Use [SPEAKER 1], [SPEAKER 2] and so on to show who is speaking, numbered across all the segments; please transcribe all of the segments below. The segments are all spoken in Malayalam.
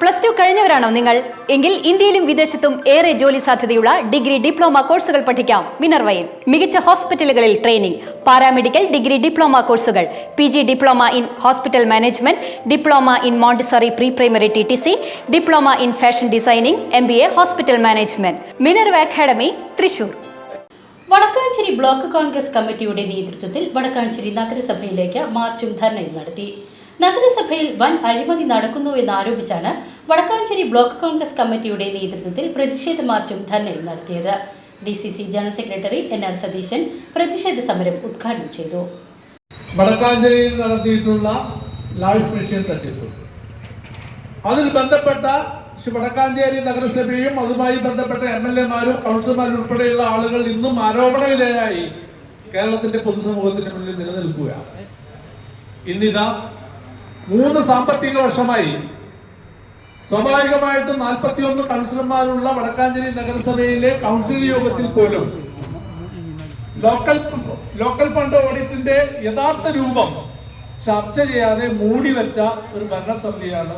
[SPEAKER 1] പ്ലസ് ടു കഴിഞ്ഞവരാണോ നിങ്ങൾ? എങ്കിൽ ഇന്ത്യയിലും വിദേശത്തും ഏറെ ജോലി സാധ്യതയുള്ള ഡിഗ്രി ഡിപ്ലോമ കോഴ്സുകൾ പഠിക്കാം. മിനർവയിൽ മികച്ച ഹോസ്പിറ്റലുകളിൽ ട്രെയിനിംഗ് പാരാമെഡിക്കൽ ഡിഗ്രി ഡിപ്ലോമ കോഴ്സുകൾ P G diploma in hospital management diploma in montessori pre primary T T C diploma in fashion designing M B A hospital management. Minerva academy Thrissur.
[SPEAKER 2] Vadakkanchery block Congress കമ്മിറ്റിയുടെ നേതൃത്വത്തിൽ വടക്കാഞ്ചേരി നഗരസഭയിലേക്ക് മാർച്ചും ധർണയും നടത്തി. നഗരസഭയിൽ വൻ അഴിമതി നടക്കുന്നു എന്നാരോപിച്ചാണ് വടക്കാഞ്ചേരി ബ്ലോക്ക് കോൺഗ്രസ് കമ്മിറ്റിയുടെ നേതൃത്വത്തിൽ പ്രതിഷേധ മാർച്ചും ധർണയും നടത്തിയത്. D C C general secretary N R Satheesan പ്രതിഷേധ സമരം ഉദ്ഘാടനം ചെയ്തു.
[SPEAKER 3] വടക്കാഞ്ചേരിയിൽ നടത്തിയിട്ടുള്ള ലൈഫ് മിഷൻ തട്ടിപ്പ്. അതിൽ ബന്ധപ്പെട്ട വടക്കാഞ്ചേരി നഗരസഭയും അതുമായി ബന്ധപ്പെട്ട എം എൽ എമാരും കൗൺസിലർമാരും ഉൾപ്പെടെയുള്ള ആളുകൾ ഇന്നും ആരോപണ വിധേയരായി കേരളത്തിന്റെ പൊതുസമൂഹത്തിന് മുന്നിൽ നിലനിൽക്കുകയാണ്. ഇന്നിതാ മൂന്ന് സാമ്പത്തിക വർഷമായി സ്വാഭാവികമായിട്ടും നാൽപ്പത്തിയൊന്ന് കൗൺസിലർമാരുള്ള വടക്കാഞ്ചേരി നഗരസഭയിലെ കൗൺസിൽ യോഗത്തിൽ പോലും ലോക്കൽ ലോക്കൽ ഫണ്ട് ഓഡിറ്റിന്റെ യഥാർത്ഥ രൂപം ചർച്ച ചെയ്യാതെ മൂടി വെച്ച ഒരു ഭരണസമിതിയാണ്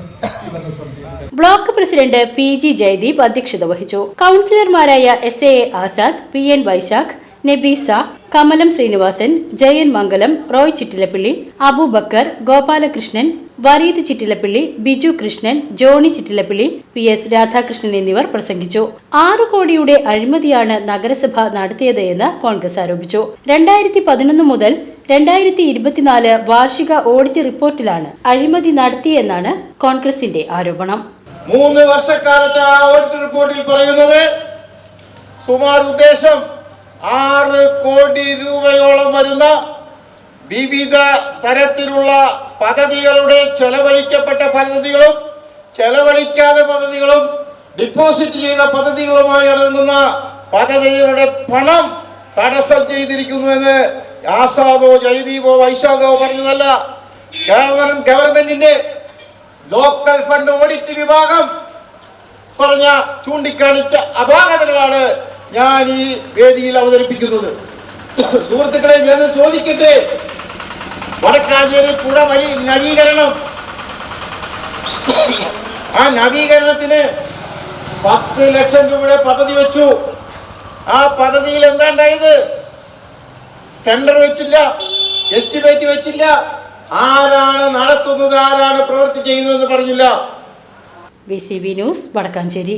[SPEAKER 2] block president P G Jayadeep അധ്യക്ഷത വഹിച്ചു. കൗൺസിലർമാരായ S A Azad P N Vyshakh Nabeesa Kamalam Sreenivasan Jayan Mangalam Roy Chittilappilly Aboobacker Gopalakrishnan Vareed Chittilappilly Biju Krishnan Johny Chittilappilly P S Radhakrishnan എന്നിവർ പ്രസംഗിച്ചു. ആറു കോടിയുടെ അഴിമതിയാണ് നഗരസഭ നടത്തിയത് എന്ന് കോൺഗ്രസ് ആരോപിച്ചു. രണ്ടായിരത്തി പതിനൊന്ന് മുതൽ രണ്ടായിരത്തി ഇരുപത്തിനാല് വാർഷിക ഓഡിറ്റ് റിപ്പോർട്ടിലാണ് അഴിമതി നടത്തിയെന്നാണ് കോൺഗ്രസിന്റെ ആരോപണം.
[SPEAKER 4] മൂന്ന് വർഷക്കാലത്തെ ആ ഓഡിറ്റ് റിപ്പോർട്ടിൽ പറയുന്നത് സുമാർ ഉദ്ദേശം ആറ് കോടി രൂപയോളം വരുന്ന വിവിധ തരത്തിലുള്ള പദ്ധതികളുടെ ചെലവഴിക്കപ്പെട്ട പദ്ധതികളും ചെലവഴിക്കാതെ പദ്ധതികളും ഡിപ്പോസിറ്റ് ചെയ്ത പദ്ധതികളുമായി അടങ്ങുന്ന പദ്ധതികളുടെ പണം തടസ്സം ചെയ്തിരിക്കുന്നുവെന്ന് ആസാദോ ജയദീപോ വൈശാഖോ പറഞ്ഞതല്ല. ഗവൺമെന്റിന്റെ ലോക്കൽ ഫണ്ട് ഓഡിറ്റ് വിഭാഗം പറഞ്ഞ ചൂണ്ടിക്കാണിച്ച അപാകതകളാണ് ഞാൻ ഈ വേദിയിൽ അവതരിപ്പിക്കുന്നത്. സുഹൃത്തുക്കളെ ഞാൻ ചോദിക്കട്ടെ? വടക്കാഞ്ചേരി പുഴ വഴി നവീകരണം. ആ നവീകരണത്തിന് പത്ത് ലക്ഷം രൂപയുടെ പദ്ധതി വെച്ചു. ആ പദ്ധതിയിൽ എന്താ ഉണ്ടായത് ടെൻഡർ വെച്ചില്ല എസ്റ്റിമേറ്റ് വെച്ചില്ല. ആരാണ് നടത്തുന്നത് ആരാണ് പ്രവൃത്തി ചെയ്യുന്നതെന്ന് പറഞ്ഞില്ല.
[SPEAKER 2] B C B news Vadakkanchery.